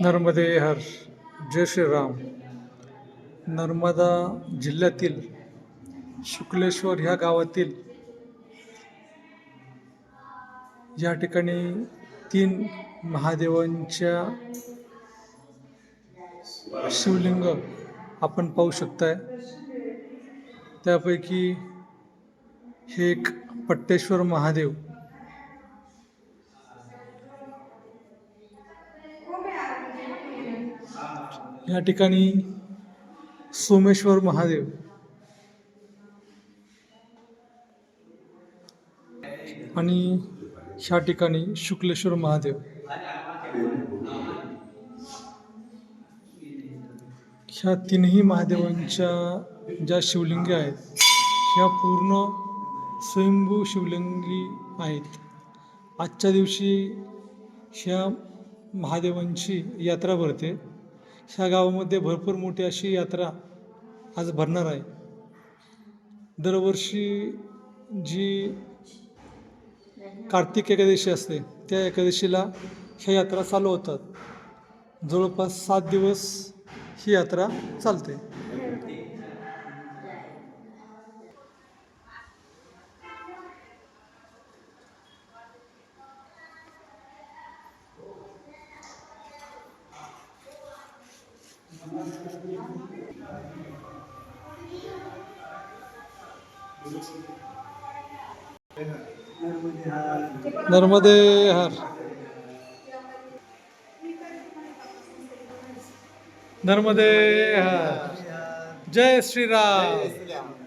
नर्मदे हर जय श्रीराम. नर्मदा जिल्ह्यातील शुक्लेश्वर ह्या गावातील या ठिकाणी तीन महादेवांच्या शिवलिंग आपण पाहू शकताय. त्यापैकी हे एक पट्टेश्वर महादेव या ठिकाणी सोमेश्वर महादेव. आणि ह्या ठिकाणी शुक्लेश्वर महादेव. ह्या तीनही महादेवांच्या ज्या शिवलिंगी आहेत ह्या पूर्ण स्वयंभू शिवलिंगी आहेत. आजच्या दिवशी ह्या महादेवांची यात्रा भरते. ह्या गावामध्ये भरपूर मोठी अशी यात्रा आज भरणार आहे. दरवर्षी जी कार्तिक एकादशी असते त्या एकादशीला ह्या यात्रा चालू होतात. जवळपास सात दिवस ही यात्रा चालते. नर्मदे हर। नर्मदे हर। जय श्रीराम।